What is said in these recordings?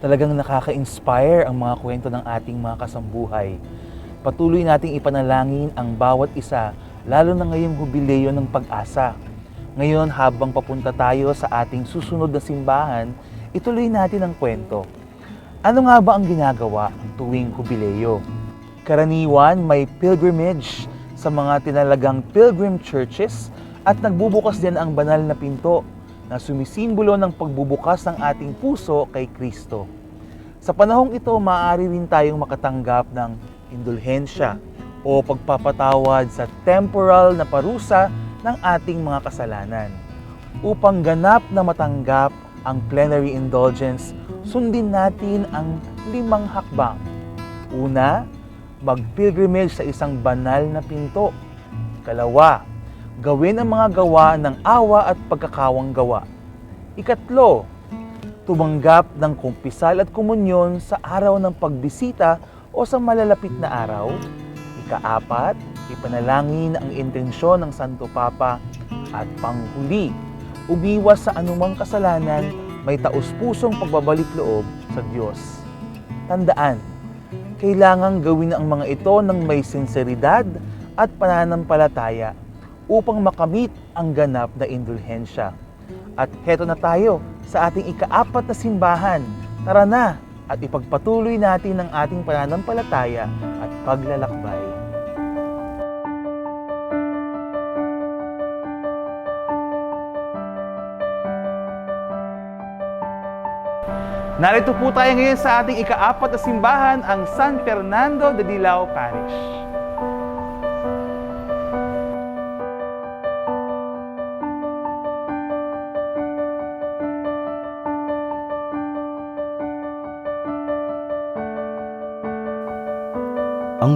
Talagang nakaka-inspire ang mga kwento ng ating mga kasambuhay. Patuloy nating ipanalangin ang bawat isa, lalo na ngayong hubileyo ng pag-asa. Ngayon, habang papunta tayo sa ating susunod na simbahan, ituloy natin ang kwento. Ano nga ba ang ginagawa tuwing hubileyo? Karaniwan may pilgrimage sa mga tinalagang pilgrim churches at nagbubukas din ang banal na pinto na sumisimbolo ng pagbubukas ng ating puso kay Kristo. Sa panahong ito, maaari rin tayong makatanggap ng indulhensya o pagpapatawad sa temporal na parusa ng ating mga kasalanan. Upang ganap na matanggap ang plenary indulgence, sundin natin ang limang hakbang. Una, mag-pilgrimage sa isang banal na pinto. Kalawa, gawin ang mga gawa ng awa at pagkakawang gawa. Ikatlo, tumanggap ng kumpisal at komunyon sa araw ng pagbisita o sa malalapit na araw. Ikaapat, ipanalangin ang intensyon ng Santo Papa. At panghuli, umiwas sa anumang kasalanan, may taus-pusong pagbabalik loob sa Diyos. Tandaan, kailangang gawin ang mga ito ng may sinseridad at pananampalataya upang makamit ang ganap na indulhensya. At heto na tayo sa ating ikaapat na simbahan. Tara na at ipagpatuloy natin ang ating pananampalataya at paglalakbay. Narito po tayo ngayon sa ating ikaapat na simbahan, ang San Fernando de Dilao Parish.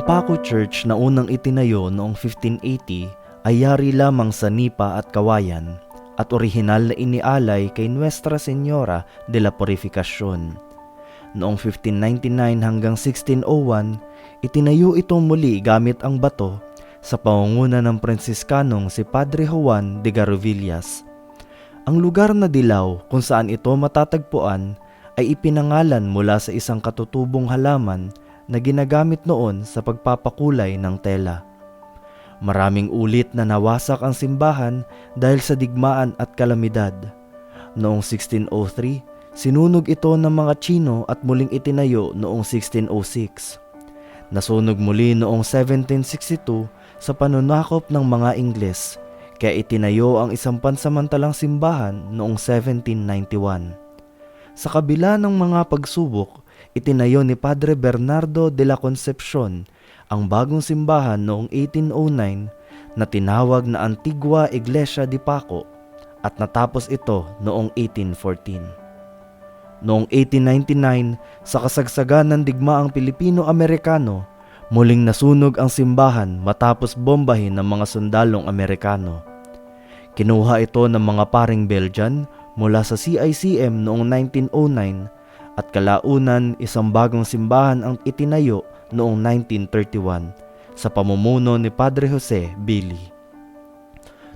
Paco Church na unang itinayo noong 1580 ay yari lamang sa nipa at kawayan at orihinal na inialay kay Nuestra Señora de la Purificación. Noong 1599 hanggang 1601, itinayo ito muli gamit ang bato sa pangunguna ng Pransiskanong si Padre Juan de Garovillas. Ang lugar na dilaw kung saan ito matatagpuan ay ipinangalan mula sa isang katutubong halaman na ginagamit noon sa pagpapakulay ng tela. Maraming ulit na nawasak ang simbahan dahil sa digmaan at kalamidad. Noong 1603, sinunog ito ng mga Chino at muling itinayo noong 1606. Nasunog muli noong 1762 sa panunakop ng mga Ingles, kaya itinayo ang isang pansamantalang simbahan noong 1791. Sa kabila ng mga pagsubok, itinayo ni Padre Bernardo de la Concepcion ang bagong simbahan noong 1809 na tinawag na Antigua Iglesia de Paco at natapos ito noong 1814. Noong 1899, sa kasagsagan ng digmaang Pilipino-Amerikano, muling nasunog ang simbahan matapos bombahin ng mga sundalong Amerikano. Kinuha ito ng mga paring Belgian mula sa CICM noong 1909 at kalaunan isang bagong simbahan ang itinayo noong 1931 sa pamumuno ni Padre Jose Billy.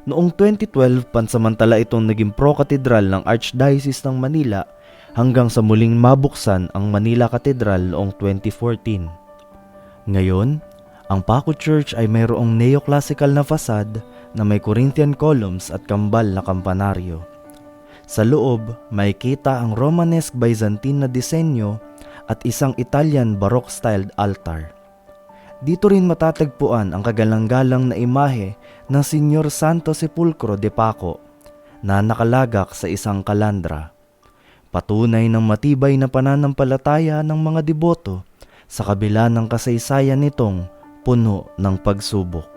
Noong 2012, pansamantala itong naging pro-katedral ng Archdiocese ng Manila hanggang sa muling mabuksan ang Manila Cathedral noong 2014. Ngayon, ang Paco Church ay mayroong neoclassical na fasad na may Corinthian columns at kambal na kampanaryo. Sa loob, may kita ang Romanesque Byzantine na disenyo at isang Italian Baroque-styled altar. Dito rin matatagpuan ang kagalang-galang na imahe ng Senyor Santo Sepulcro de Paco na nakalagak sa isang kalandra. Patunay ng matibay na pananampalataya ng mga deboto sa kabila ng kasaysayan nitong puno ng pagsubok.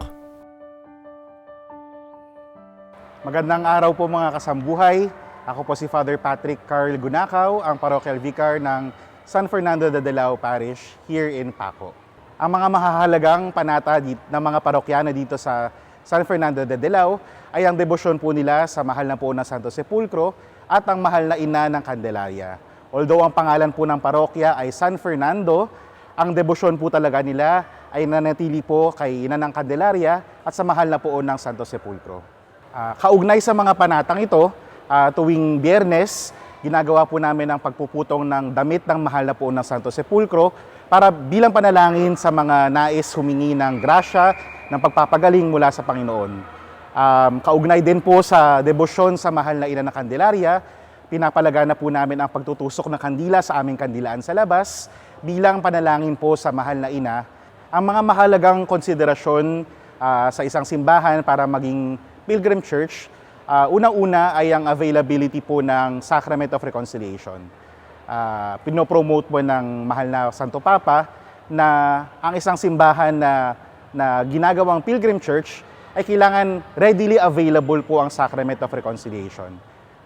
Magandang araw po mga kasambuhay. Ako po si Father Patrick Carl Gunakaw, ang parochial vicar ng San Fernando de Dilao Parish here in Paco. Ang mga mahahalagang panata dit- ng mga parokyano dito sa San Fernando de Dilao ay ang debosyon po nila sa mahal na po ng Santo Sepulcro at ang mahal na ina ng Candelaria. Although ang pangalan po ng parokya ay San Fernando, ang debosyon po talaga nila ay nanatili po kay ina ng Candelaria at sa mahal na poon ng Santo Sepulcro. Ah, kaugnay sa mga panatang ito, ah, tuwing biyernes, ginagawa po namin ang pagpuputong ng damit ng mahal na po ng Santo Sepulcro para bilang panalangin sa mga nais humingi ng grasya ng pagpapagaling mula sa Panginoon. Um, kaugnay din po sa debosyon sa mahal na ina ng Candelaria, pinapalagana po namin ang pagtutusok ng kandila sa aming kandilaan sa labas bilang panalangin po sa mahal na ina. Ang mga mahalagang konsiderasyon ah, sa isang simbahan para maging pilgrim church, ah, unang-una ay ang availability po ng Sacrament of Reconciliation. Ah, pinopromote po ng mahal na Santo Papa na ang isang simbahan na, na ginagawang pilgrim church ay kailangan readily available po ang Sacrament of Reconciliation.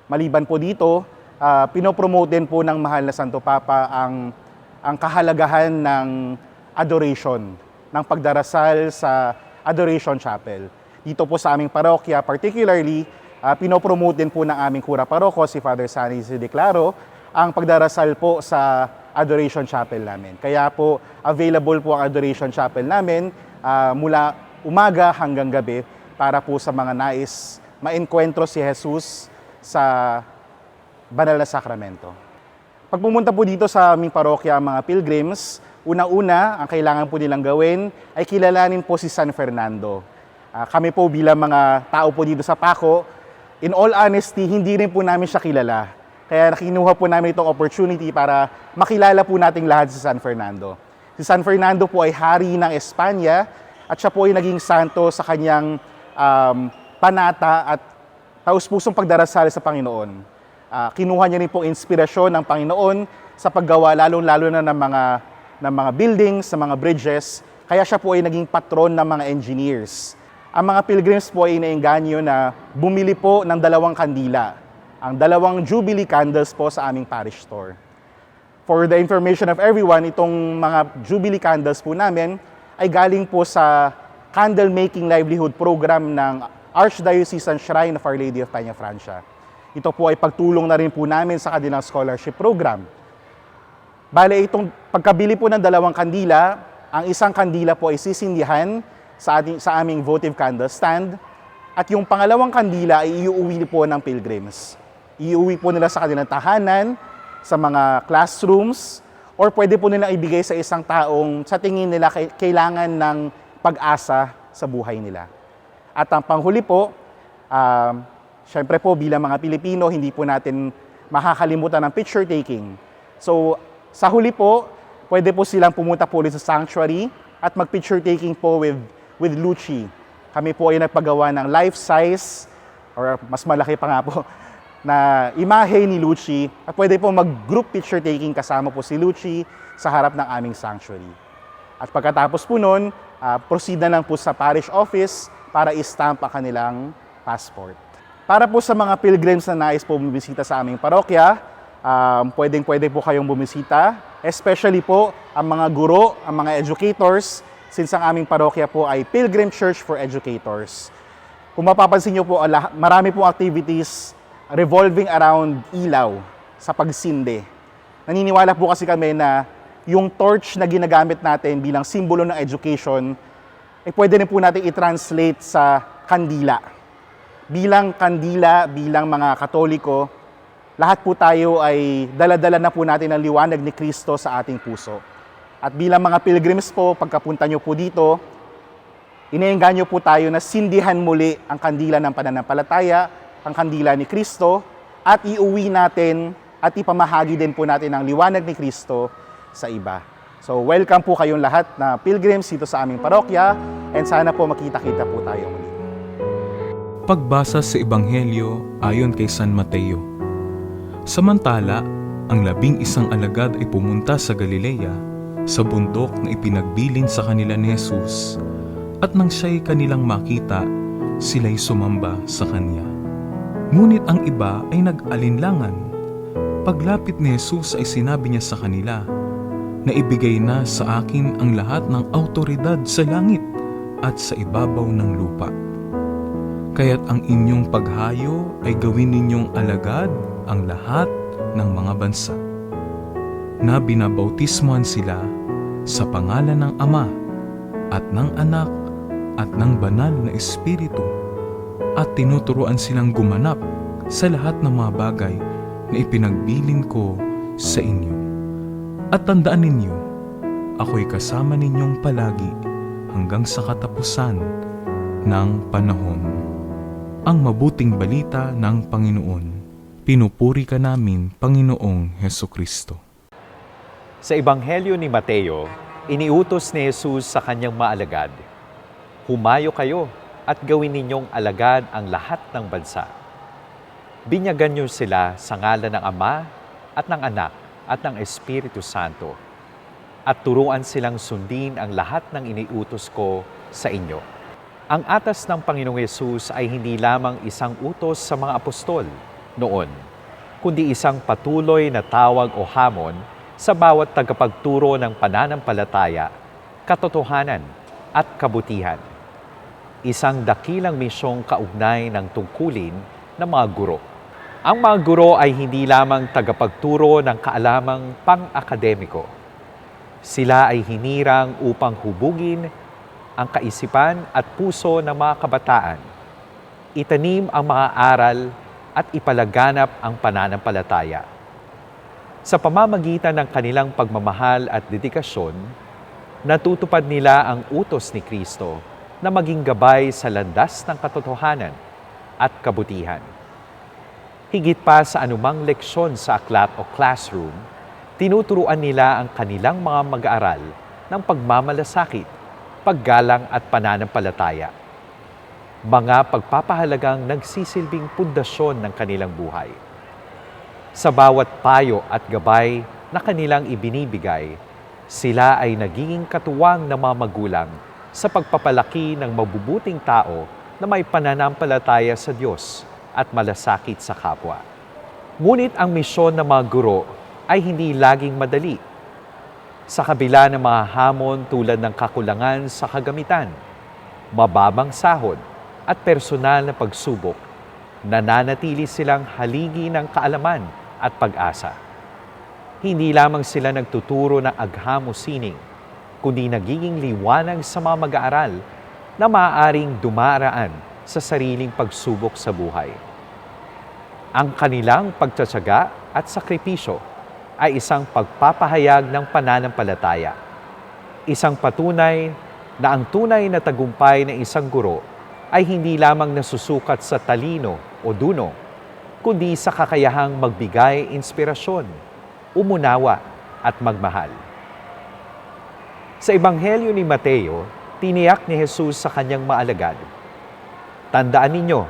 Maliban po dito, ah, pinopromote din po ng mahal na Santo Papa ang, ang kahalagahan ng adoration, ng pagdarasal sa Adoration Chapel. Dito po sa aming parokya, particularly, ah, pinopromote din po ng aming kura paroko, si Father Sunny Declaro, ang pagdarasal po sa Adoration Chapel namin. Kaya po, available po ang Adoration Chapel namin ah, mula umaga hanggang gabi para po sa mga nais maenkwentro si Jesus sa banal na sakramento. Pag pumunta po dito sa aming parokya ang mga pilgrims, una-una, ang kailangan po nilang gawin ay kilalanin po si San Fernando. Ah, kami po bilang mga tao po dito sa Paco, in all honesty, hindi rin po namin siya kilala. Kaya nakinuha po namin itong opportunity para makilala po nating lahat si San Fernando. Si San Fernando po ay hari ng Espanya at siya po ay naging santo sa kanyang um, panata at taus-pusong pagdarasal sa Panginoon. Ah, kinuha niya rin po inspirasyon ng Panginoon sa paggawa lalong-lalo na ng mga ng mga buildings, ng mga bridges. Kaya siya po ay naging patron ng mga engineers. Ang mga pilgrims po ay inaengganyo na bumili po ng dalawang kandila. Ang dalawang Jubilee candles po sa aming parish store. For the information of everyone, itong mga Jubilee candles po namin ay galing po sa candle making livelihood program ng Archdiocesan Shrine of Our Lady of Peña Francia. Ito po ay pagtulong na rin po namin sa kanilang scholarship program. Bale, itong pagkabili po ng dalawang kandila, ang isang kandila po ay sisindihan sa, ating, sa aming votive candle stand at yung pangalawang kandila ay iuwi po ng pilgrims. Iuwi po nila sa kanilang tahanan, sa mga classrooms, or pwede po nilang ibigay sa isang taong sa tingin nila kailangan ng pag-asa sa buhay nila. At ang panghuli po, um, syempre po bilang mga Pilipino, hindi po natin makakalimutan ng picture taking. So, sa huli po, pwede po silang pumunta po ulit sa sanctuary at mag-picture taking po with, with Lucci. Kami po ay nagpagawa ng life-size, or mas malaki pa nga po, na imahe ni Lucci at pwede po mag-group picture taking kasama po si Lucci sa harap ng aming sanctuary. At pagkatapos po nun, ah, proceed na lang po sa parish office para i-stamp ang kanilang passport. Para po sa mga pilgrims na nais po bumisita sa aming parokya, um, pwedeng-pwede po kayong bumisita. Especially po ang mga guro, ang mga educators, since ang aming parokya po ay Pilgrim Church for Educators. Kung mapapansin nyo po, marami pong activities revolving around ilaw sa pagsinde. Naniniwala po kasi kami na yung torch na ginagamit natin bilang simbolo ng education, ay pwede rin po natin i-translate sa kandila. Bilang kandila, bilang mga katoliko, lahat po tayo ay daladala na po natin ang liwanag ni Kristo sa ating puso. At bilang mga pilgrims po, pagkapunta nyo po dito, Iniengganyo po tayo na sindihan muli ang kandila ng pananampalataya, ang kandila ni Kristo, at iuwi natin at ipamahagi din po natin ang liwanag ni Kristo sa iba. So welcome po kayong lahat na pilgrims dito sa aming parokya and sana po makita-kita po tayo muli. Pagbasa sa Ebanghelyo ayon kay San Mateo. Samantala, ang labing isang alagad ay pumunta sa Galilea, sa bundok na ipinagbilin sa kanila ni Jesus, at nang siya'y kanilang makita, sila'y sumamba sa kanya. Ngunit ang iba ay nag-alinlangan. Paglapit ni Jesus ay sinabi niya sa kanila, na ibigay na sa akin ang lahat ng autoridad sa langit at sa ibabaw ng lupa. Kaya't ang inyong paghayo ay gawin ninyong alagad ang lahat ng mga bansa. Na binabautismohan sila sa pangalan ng Ama at ng Anak at ng Banal na Espiritu at tinuturuan silang gumanap sa lahat ng mga bagay na ipinagbilin ko sa inyo. At tandaan ninyo, ako'y kasama ninyong palagi hanggang sa katapusan ng panahon. Ang mabuting balita ng Panginoon. Pinupuri ka namin, Panginoong Heso Kristo. Sa Ebanghelyo ni Mateo, iniutos ni Jesus sa kanyang maalagad, Humayo kayo at gawin ninyong alagad ang lahat ng bansa. Binyagan niyo sila sa ngalan ng Ama at ng Anak at ng Espiritu Santo at turuan silang sundin ang lahat ng iniutos ko sa inyo. Ang atas ng Panginoong Yesus ay hindi lamang isang utos sa mga apostol noon, kundi isang patuloy na tawag o hamon sa bawat tagapagturo ng pananampalataya, katotohanan at kabutihan. Isang dakilang misyong kaugnay ng tungkulin ng mga guro. Ang mga guro ay hindi lamang tagapagturo ng kaalamang pang-akademiko. Sila ay hinirang upang hubugin ang kaisipan at puso ng mga kabataan, itanim ang mga aral at ipalaganap ang pananampalataya. Sa pamamagitan ng kanilang pagmamahal at dedikasyon, natutupad nila ang utos ni Kristo na maging gabay sa landas ng katotohanan at kabutihan. Higit pa sa anumang leksyon sa aklat o classroom, tinuturuan nila ang kanilang mga mag-aaral ng pagmamalasakit, paggalang at pananampalataya. Mga pagpapahalagang nagsisilbing pundasyon ng kanilang buhay. Sa bawat payo at gabay na kanilang ibinibigay, sila ay nagiging katuwang ng mga magulang sa pagpapalaki ng mabubuting tao na may pananampalataya sa Diyos at malasakit sa kapwa. Ngunit ang misyon ng mga guro ay hindi laging madali. Sa kabila ng mga hamon tulad ng kakulangan sa kagamitan, mababang sahod at personal na pagsubok, nananatili silang haligi ng kaalaman at pag-asa. Hindi lamang sila nagtuturo ng aghamo sining, kundi nagiging liwanag sa mga mag-aaral na maaaring dumaraan sa sariling pagsubok sa buhay. Ang kanilang pagtsatsaga at sakripisyo ay isang pagpapahayag ng pananampalataya. Isang patunay na ang tunay na tagumpay ng isang guro ay hindi lamang nasusukat sa talino o duno, kundi sa kakayahang magbigay inspirasyon, umunawa at magmahal. Sa Ebanghelyo ni Mateo, tiniyak ni Jesus sa kanyang maalagad, Tandaan ninyo,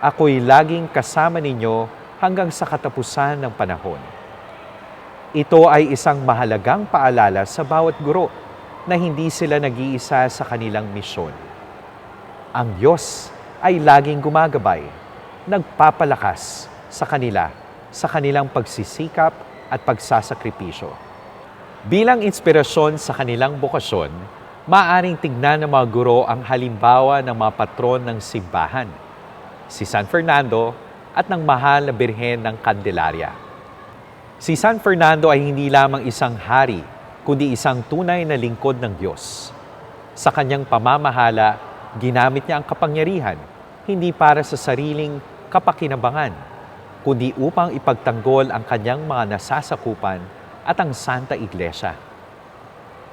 ako'y laging kasama ninyo hanggang sa katapusan ng panahon. Ito ay isang mahalagang paalala sa bawat guro na hindi sila nag-iisa sa kanilang misyon. Ang Diyos ay laging gumagabay, nagpapalakas sa kanila sa kanilang pagsisikap at pagsasakripisyo. Bilang inspirasyon sa kanilang bokasyon, maaring tignan ng mga guro ang halimbawa ng mga patron ng simbahan, si San Fernando at ng mahal na Birhen ng Candelaria. Si San Fernando ay hindi lamang isang hari, kundi isang tunay na lingkod ng Diyos. Sa kanyang pamamahala, ginamit niya ang kapangyarihan hindi para sa sariling kapakinabangan, kundi upang ipagtanggol ang kanyang mga nasasakupan at ang Santa Iglesia.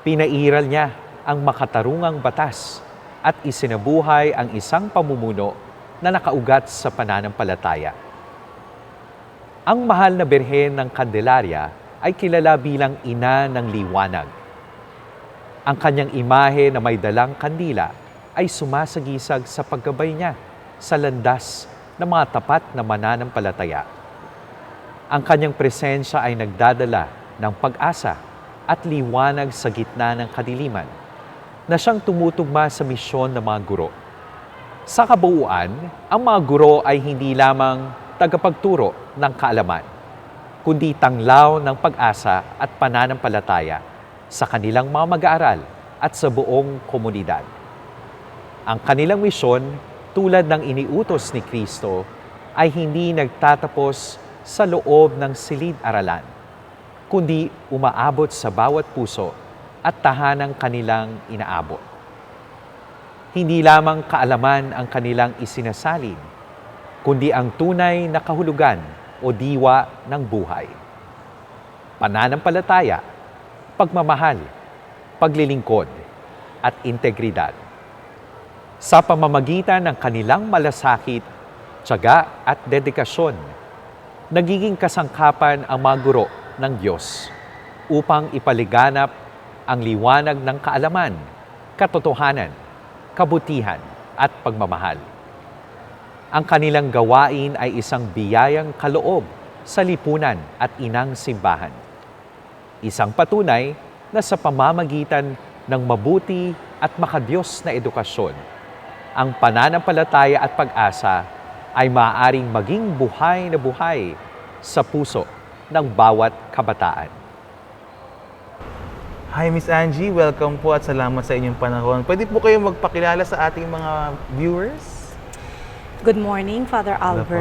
Pinairal niya ang makatarungang batas at isinabuhay ang isang pamumuno na nakaugat sa pananampalataya. Ang mahal na Birhen ng Candelaria ay kilala bilang ina ng liwanag. Ang kanyang imahe na may dalang kandila ay sumasagisag sa paggabay niya sa landas ng mga tapat na mananampalataya. Ang kanyang presensya ay nagdadala ng pag-asa at liwanag sa gitna ng kadiliman na siyang tumutugma sa misyon ng mga guro. Sa kabuuan, ang mga guro ay hindi lamang tagapagturo ng kaalaman, kundi tanglaw ng pag-asa at pananampalataya sa kanilang mga mag-aaral at sa buong komunidad. Ang kanilang misyon, tulad ng iniutos ni Kristo, ay hindi nagtatapos sa loob ng silid-aralan, kundi umaabot sa bawat puso at tahanang kanilang inaabot. Hindi lamang kaalaman ang kanilang isinasalin, kundi ang tunay na kahulugan o diwa ng buhay. Pananampalataya, pagmamahal, paglilingkod, at integridad. Sa pamamagitan ng kanilang malasakit, tiyaga at dedikasyon, nagiging kasangkapan ang mga guro ng Diyos upang ipaliganap ang liwanag ng kaalaman, katotohanan, kabutihan at pagmamahal. Ang kanilang gawain ay isang biyayang kaloob sa lipunan at inang simbahan. Isang patunay na sa pamamagitan ng mabuti at makadiyos na edukasyon, ang pananampalataya at pag-asa ay maaaring maging buhay na buhay sa puso ng bawat kabataan. Hi Miss Angie, welcome po at salamat sa inyong panahon. Pwede po kayong magpakilala sa ating mga viewers? Good morning, Father Hello po.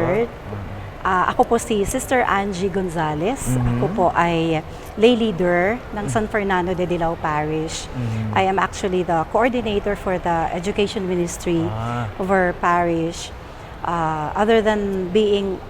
Ah, ako po si Sister Angie Gonzalez. Mhm. Ako po ay lay leader ng San Fernando de Dilao Parish. Mhm. I am actually the coordinator for the education ministry Ah, of our parish. Ah, other than being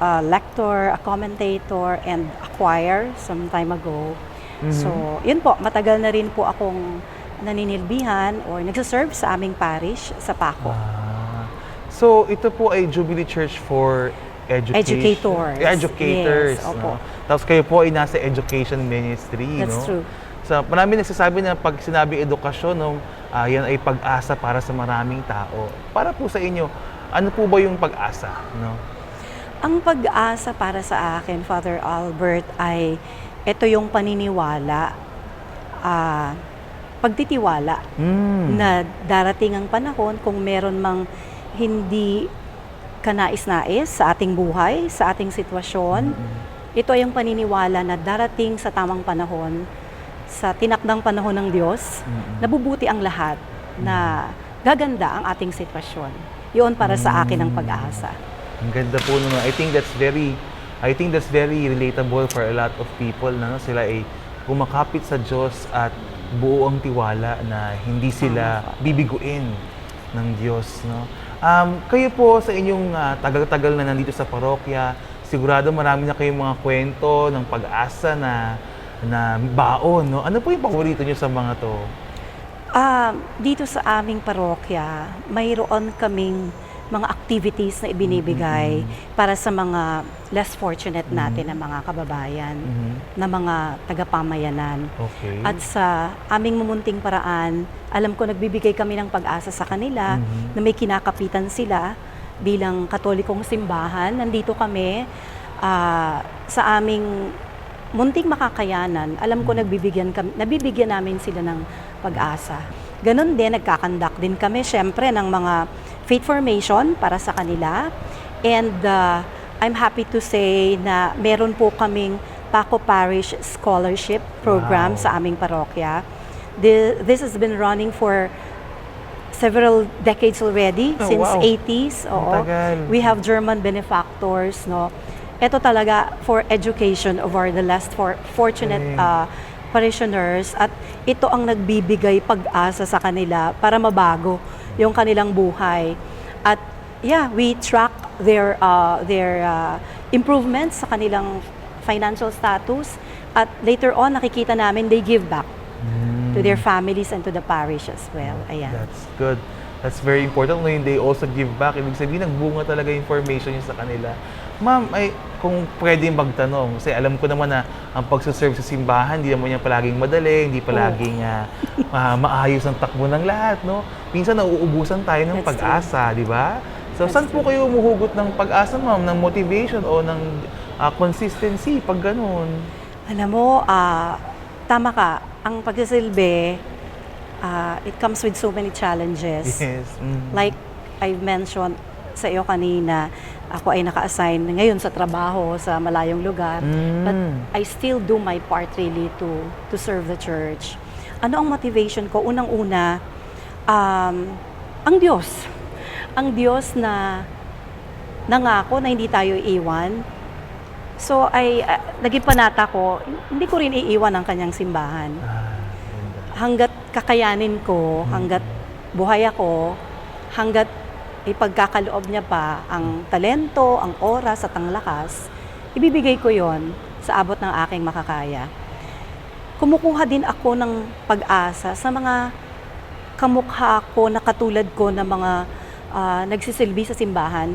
a lector, a commentator, and a choir some time ago. Mhm. So, yun po, matagal na rin po akong naninilbihan or nagsaserve sa aming parish sa Paco. Ah. So, ito po ay Jubilee Church for Education. Educators. Educators. Yes, opo. no? Tapos kayo po ay nasa education ministry, That's no? true. So, marami nagsasabi na pag sinabi edukasyon, no, ah, yan ay pag-asa para sa maraming tao. Para po sa inyo, ano po ba yung pag-asa, no? Ang pag-asa para sa akin, Father Albert, ay ito yung paniniwala, ah, pagtitiwala Mm. na darating ang panahon kung meron mang hindi kanais-nais sa ating buhay, sa ating sitwasyon. Ito ay ang paniniwala na darating sa tamang panahon, sa tinakdang panahon ng Diyos, Mm-mm. nabubuti ang lahat, na gaganda ang ating sitwasyon. Yun para sa akin ang pag-asa. Ang ganda po naman. I think that's very I think that's very relatable for a lot of people na no? sila ay kumakapit sa Diyos at buo ang tiwala na hindi sila bibiguin ng Diyos, no? Um, kayo po sa inyong ah, tagal-tagal na nandito sa parokya, sigurado marami na kayong mga kwento ng pag-asa na na baon, no? Ano po yung paborito niyo sa mga to? Ah, dito sa aming parokya, mayroon kaming mga activities na ibinibigay para sa mga less fortunate natin na mga kababayan, Mhm. na mga tagapamayanan. Okay. At sa aming mumunting paraan, alam ko nagbibigay kami ng pag-asa sa kanila Mhm. na may kinakapitan sila bilang katolikong simbahan. Nandito kami ah, sa aming munting makakayanan. Alam ko nagbibigyan kami, nabibigyan namin sila ng pag-asa. Ganon din, nagkakandak din kami syempre ng mga faith formation para sa kanila. And uh, I'm happy to say na meron po kaming Paco Parish Scholarship Program Wow. sa aming parokya. Thi- This has been running for several decades already, Oh, since wow. 80s. Ang Oo. We have German benefactors, no. Ito talaga for education of our the less for fortunate uh, parishioners at ito ang nagbibigay pag-asa sa kanila para mabago yung kanilang buhay. At yeah, we track their uh, their uh, improvements sa kanilang financial status at later on nakikita namin they give back to their families and to the parish as well. Ayan. That's good. That's very important. Ngayon, they also give back. Ibig sabihin, nagbunga talaga information niya sa kanila. Ma'am, ay, kung pwede magtanong, kasi alam ko naman na ang pagsaserve sa simbahan, hindi naman yan palaging madali, hindi palaging ah, ah, maayos ang takbo ng lahat, no? Minsan nauubusan tayo ng pag-asa, di ba? So, That's saan po kayo umuhugot ng pag-asa, ma'am? Ng motivation o ng ah, consistency pag ganun? Alam mo, ah, tama ka. Ang pagsisilbi, ah, it comes with so many challenges. Yes. mm. Like I've mentioned sa iyo kanina, ako ay naka-assign ngayon sa trabaho sa malayong lugar. But Mm. I still do my part really to to serve the church. Ano ang motivation ko? Unang-una, um, ang Diyos. Ang Diyos na nangako na hindi tayo iiwan. So ay uh, naging panata ko, hindi ko rin iiwan ang kanyang simbahan Ah, hanggat kakayanin ko, hanggat buhay ako, hanggat ipagkakaloob niya pa ang talento, ang oras at ang lakas, ibibigay ko yon sa abot ng aking makakaya. Kumukuha din ako ng pag-asa sa mga kamukha ko na katulad ko na mga ah, nagsisilbi sa simbahan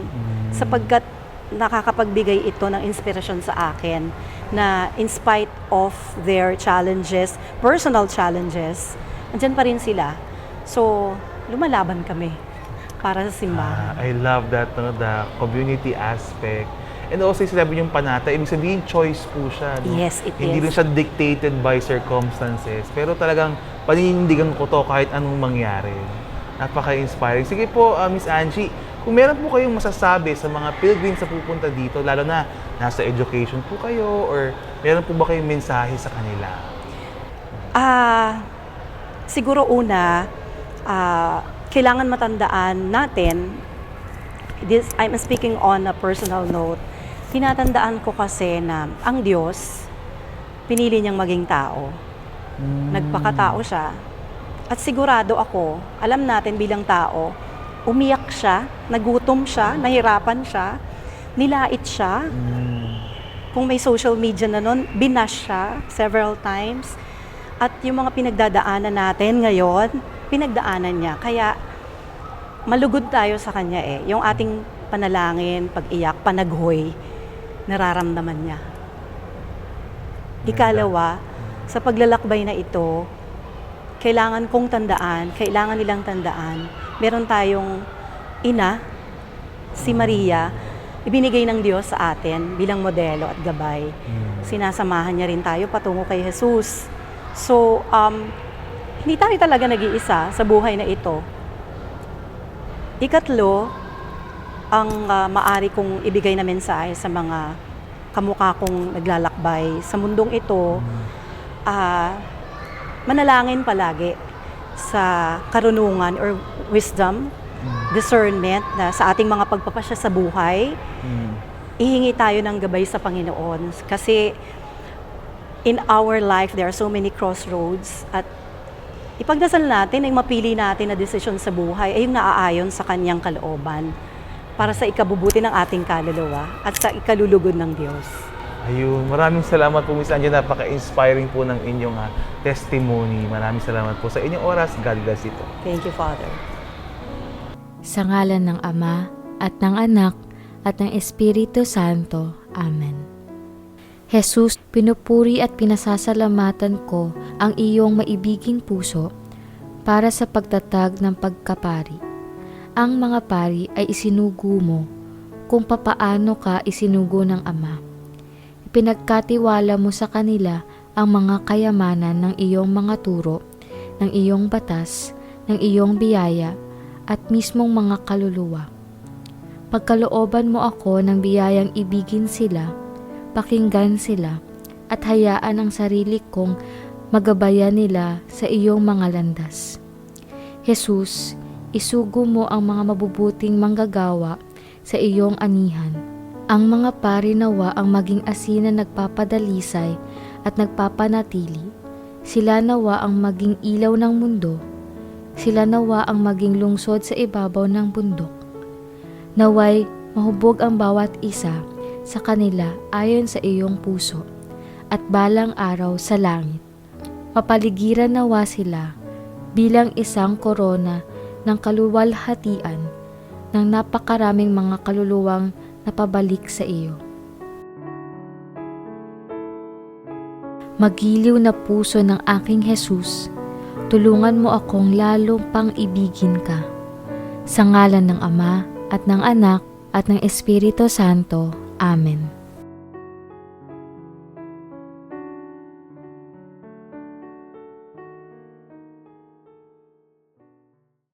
sapagkat nakakapagbigay ito ng inspirasyon sa akin na in spite of their challenges, personal challenges, andyan pa rin sila. So, lumalaban kami para sa simbahan. Ah, I love that, no, the community aspect. And also, sinabi yung panata, ibig sabihin, choice po siya. No? Yes, it Hindi is. rin siya dictated by circumstances. Pero talagang paninindigan ko to kahit anong mangyari. Napaka-inspiring. Sige po, ah, Miss Angie, kung meron po kayong masasabi sa mga pilgrims na pupunta dito, lalo na nasa education po kayo, or meron po ba kayong mensahe sa kanila? Ah, siguro una, ah, kailangan matandaan natin, this, I'm speaking on a personal note, tinatandaan ko kasi na ang Diyos, pinili niyang maging tao. Nagpakatao siya. At sigurado ako, alam natin bilang tao, umiyak siya, nagutom siya, nahirapan siya, nilait siya, kung may social media na nun, binash siya several times. At yung mga pinagdadaanan natin ngayon, pinagdaanan niya. Kaya malugod tayo sa kanya eh. Yung ating panalangin, pag-iyak, panaghoy, nararamdaman niya. Ikalawa, sa paglalakbay na ito, kailangan kong tandaan, kailangan nilang tandaan, meron tayong ina, si Maria, ibinigay ng Diyos sa atin bilang modelo at gabay. Sinasamahan niya rin tayo patungo kay Jesus. So, um, hindi tayo talaga nag-iisa sa buhay na ito. Ikatlo, ang ah, maari kong ibigay na mensahe sa mga kamukha kong naglalakbay sa mundong ito, ah, manalangin palagi sa karunungan or wisdom, discernment na sa ating mga pagpapasya sa buhay, ihingi tayo ng gabay sa Panginoon. Kasi in our life, there are so many crossroads at ipagdasal natin ay mapili natin na desisyon sa buhay ay yung naaayon sa kanyang kalooban para sa ikabubuti ng ating kaluluwa at sa ikalulugod ng Diyos. Ayun, maraming salamat po Miss Angie. Napaka-inspiring po ng inyong ah, testimony. Maraming salamat po sa inyong oras. God bless you po. Thank you, Father. Sa ngalan ng Ama, at ng Anak, at ng Espiritu Santo. Amen. Jesus, pinupuri at pinasasalamatan ko ang iyong maibiging puso para sa pagtatag ng pagkapari. Ang mga pari ay isinugo mo kung papaano ka isinugo ng Ama. Ipinagkatiwala mo sa kanila ang mga kayamanan ng iyong mga turo, ng iyong batas, ng iyong biyaya, at mismong mga kaluluwa. Pagkalooban mo ako ng biyayang ibigin sila, pakinggan sila, at hayaan ang sarili kong magabayan nila sa iyong mga landas. Jesus, isugo mo ang mga mabubuting manggagawa sa iyong anihan. Ang mga pari nawa ang maging asin na nagpapadalisay at nagpapanatili. Sila nawa ang maging ilaw ng mundo. Sila nawa ang maging lungsod sa ibabaw ng bundok. Naway mahubog ang bawat isa sa kanila ayon sa iyong puso at balang araw sa langit. Mapaligiran nawa sila bilang isang korona ng kaluwalhatian ng napakaraming mga kaluluwang napabalik sa iyo. Magiliw na puso ng aking Jesus, tulungan mo akong lalong pang ibigin ka. Sa ngalan ng Ama at ng Anak at ng Espiritu Santo. Amen.